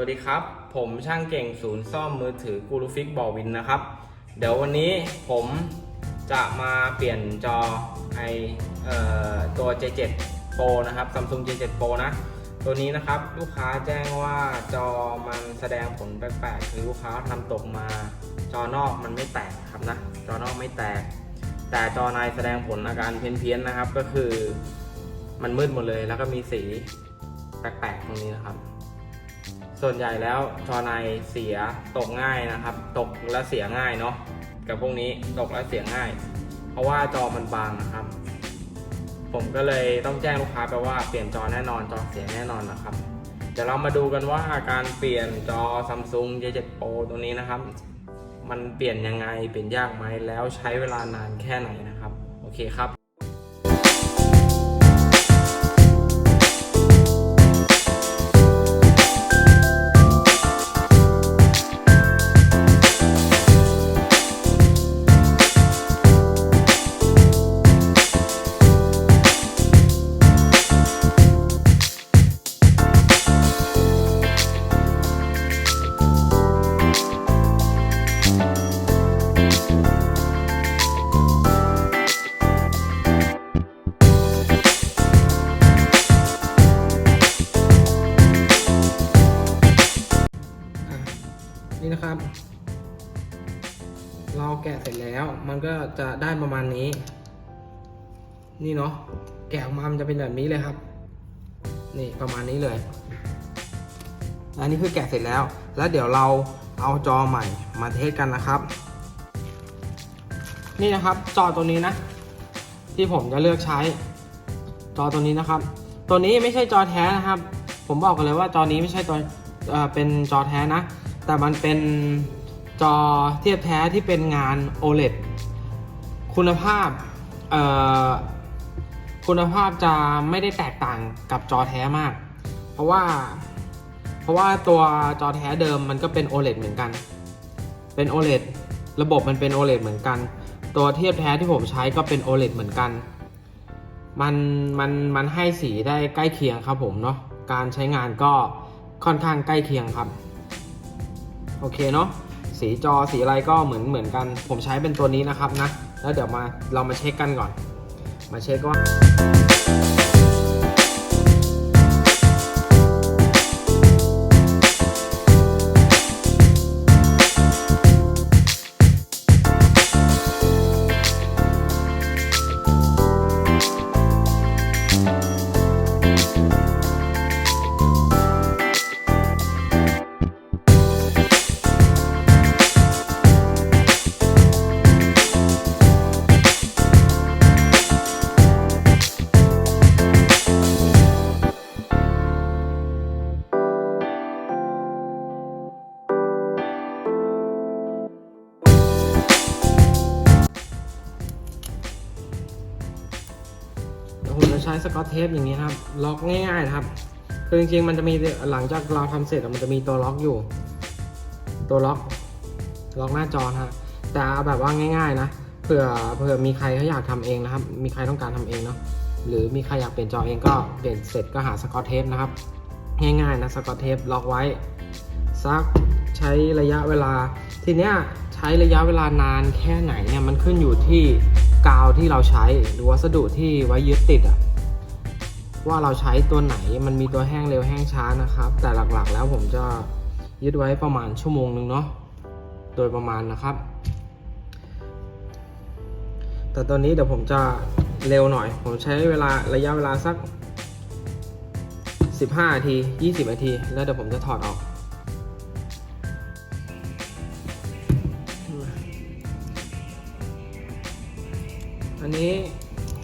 วัสดีครับ ผมช่างเก่งศูนย์ซ่อมมือถือกูรูฟิกบอวินนะครับ เดี๋ยววันนี้ผมจะมาเปลี่ยนจอไอเอ่อตัว J7 Pro นะครับ Samsung J7 Pro นะ ตัวนี้นะครับลูกค้าแจ้งว่าจอมันแสดงผลแปลกๆคือลูกค้าทำตกมาจอนอกมันไม่แตกครับนะ จอนอกไม่แตก แต่จอในแสดงผลอาการเพี้ยนๆนะครับ ก็คือมันมืดหมดเลยแล้วก็มีสีแปลกๆตรงนี้นะครับ ส่วนใหญ่แล้วจอในเสียตกง่ายนะครับ ตกและเสียง่ายเนาะกับพวกนี้ตกและเสียง่าย เพราะว่าจอมันบางนะครับ ผมก็เลยต้องแจ้งลูกค้าไปว่าเปลี่ยนจอแน่นอนจอเสียแน่นอนนะครับเดี๋ยวเรามาดูกันว่าการเปลี่ยนจอ Samsung J7 Pro ตัวนี้นะครับ มันเปลี่ยนยังไงเปลี่ยนยากไหมแล้วใช้เวลานานแค่ไหนนะครับ โอเคครับ นี่นะครับ เราแกะเสร็จแล้ว มันก็จะได้ประมาณนี้ นี่เนาะแกะออกมามันจะเป็นแบบนี้เลยครับ นี่ประมาณนี้เลย อันนี้คือแกะเสร็จแล้ว แล้วเดี๋ยวเราเอาจอใหม่มาเทสกันนะครับ นี่นะครับจอตัวนี้นะ ที่ผมจะเลือกใช้ จอตัวนี้นะครับ ตัวนี้ไม่ใช่จอแท้นะครับ ผมบอกกันเลยว่าจอนี้ไม่ใช่ตัวเอ่อเป็นจอแท้นะ แต่มันเป็นจอเทียบแท้ที่เป็นงาน OLED คุณภาพคุณภาพจะไม่ได้แตกต่างกับจอแท้มาก เพราะว่า เพราะว่าตัวจอแท้เดิมมันก็เป็น OLED เหมือนกัน เป็น OLED ระบบมันเป็น OLED เหมือนกัน ตัวเทียบแท้ที่ผมใช้ก็เป็น OLED เหมือนกัน มันมันมันให้สีได้ใกล้เคียงครับผมเนาะ การใช้งานก็ค่อนข้างใกล้เคียงครับ โอเคเนาะสีจอสีอะไรก็เหมือนเหมือนกัน ผมใช้เป็นตัวนี้นะครับนะ แล้วเดี๋ยวมาเรามาเช็คกันก่อน มาเช็คว่า ผมจะใช้สกอตเทปอย่างนี้ครับ ล็อกง่ายๆนะครับ คือจริงๆมันจะมีหลังจากเราทำเสร็จมันจะมีตัวล็อกอยู่ ตัวล็อก ล็อกหน้าจอฮะแต่เอาแบบว่าง่าย ๆ นะเผื่อเผื่อมีใครเขาอยากทำเองนะครับ มีใครต้องการทำเองเนาะหรือมีใครอยากเปลี่ยนจอเองก็เปลี่ยนเสร็จก็หาสกอตเทปนะครับ ง่ายๆนะสกอตเทปล็อกไว้สักใช้ระยะเวลา ทีเนี้ยใช้ระยะเวลานานแค่ไหนเนี่ยมันขึ้นอยู่ที่ กาวที่เราใช้หรือวัสดุที่ไว้ยึดติดอะว่าเราใช้ตัวไหนมันมีตัวแห้งเร็วแห้งช้านะครับ แต่หลักๆ แล้วผมจะยึดไว้ประมาณชั่วโมงหนึ่งเนาะโดยประมาณนะครับ แต่ตอนนี้เดี๋ยวผมจะเร็วหน่อย ผมใช้เวลาระยะเวลาสัก 15นาที 20นาที แล้วเดี๋ยวผมจะถอดออก อันนี้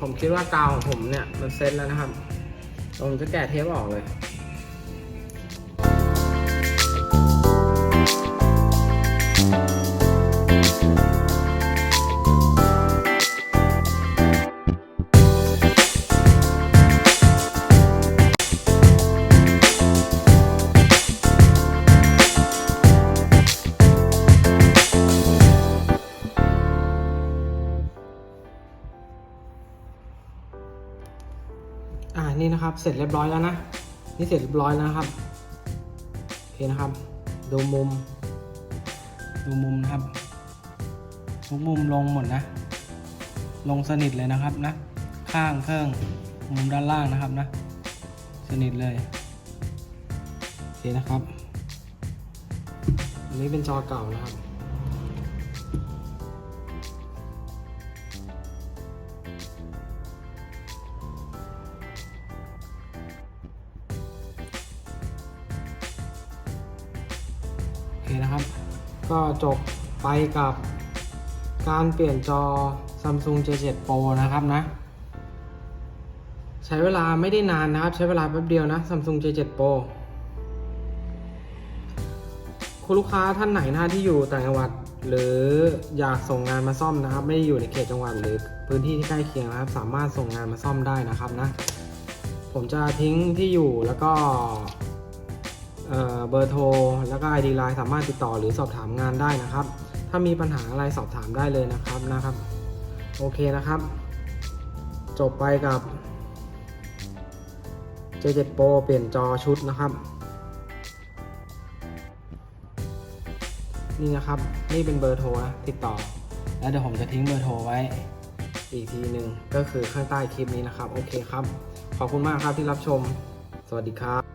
ผมคิดว่ากาวของผมเนี่ยมันเซ็ตแล้วนะครับผมจะแกะเทปออกเลย อ่านี่นะครับเสร็จเรียบร้อยแล้วนะนี่เสร็จเรียบร้อยแล้วนะครับโอเคนะครับ ดูมุม ดูมุมนะครับทุกมุมลงหมดนะ ลงสนิทเลยนะครับนะ ข้างเครื่องมุมด้านล่างนะครับนะ สนิทเลยโอเคนะครับ อันนี้เป็นจอเก่านะครับ นะครับ ก็จบไปกับการเปลี่ยนจอ Samsung J7 Pro นะครับนะ ใช้เวลาไม่ได้นานนะครับ ใช้เวลาแป๊บเดียวนะ Samsung J7 Pro คุณลูกค้าท่านไหนนะที่อยู่ต่างจังหวัด หรืออยากส่งงานมาซ่อมนะครับ ไม่ได้อยู่ในเขตจังหวัดหรือพื้นที่ที่ใกล้เคียงนะครับ สามารถส่งงานมาซ่อมได้นะครับนะ ผมจะทิ้งที่อยู่แล้วก็ เบอร์โทร แล้วก็ ID Line สามารถติดต่อหรือสอบถามงานได้นะครับ ถ้ามีปัญหาอะไรสอบถามได้เลยนะครับนะครับ โอเคนะครับ จบไปกับ J7 Pro เปลี่ยนจอชุดนะครับ นี่นะครับ นี่เป็นเบอร์โทรนะติดต่อ แล้วเดี๋ยวผมจะทิ้งเบอร์โทรไว้ อีกทีหนึ่งก็คือข้างใต้คลิปนี้นะครับ โอเคครับ ขอบคุณมากครับที่รับชม สวัสดีครับ